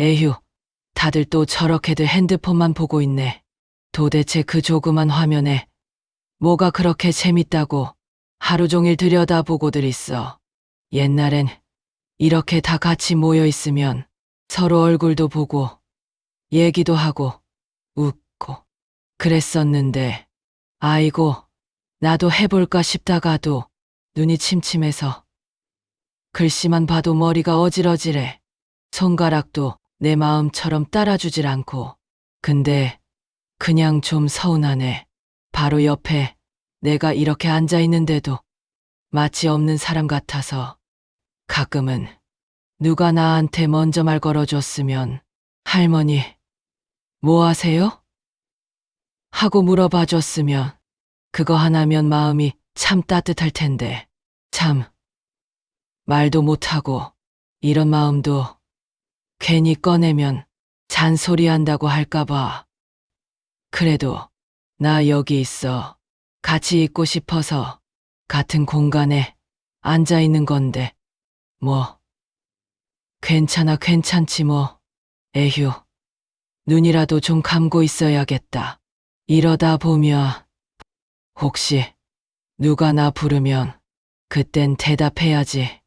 에휴, 다들 또 저렇게들 핸드폰만 보고 있네. 도대체 그 조그만 화면에 뭐가 그렇게 재밌다고 하루 종일 들여다보고들 있어. 옛날엔 이렇게 다 같이 모여 있으면 서로 얼굴도 보고 얘기도 하고 웃고 그랬었는데 아이고 나도 해볼까 싶다가도 눈이 침침해서 글씨만 봐도 머리가 어질어질해 손가락도 내 마음처럼 따라주질 않고 근데 그냥 좀 서운하네 바로 옆에 내가 이렇게 앉아 있는데도 마치 없는 사람 같아서 가끔은 누가 나한테 먼저 말 걸어줬으면 할머니 뭐 하세요? 하고 물어봐 줬으면 그거 하나면 마음이 참 따뜻할 텐데 참 말도 못하고 이런 마음도 괜히 꺼내면 잔소리 한다고 할까봐. 그래도 나 여기 있어. 같이 있고 싶어서 같은 공간에 앉아 있는 건데 뭐. 괜찮아 괜찮지 뭐. 에휴 눈이라도 좀 감고 있어야겠다. 이러다 보면 혹시 누가 나 부르면 그땐 대답해야지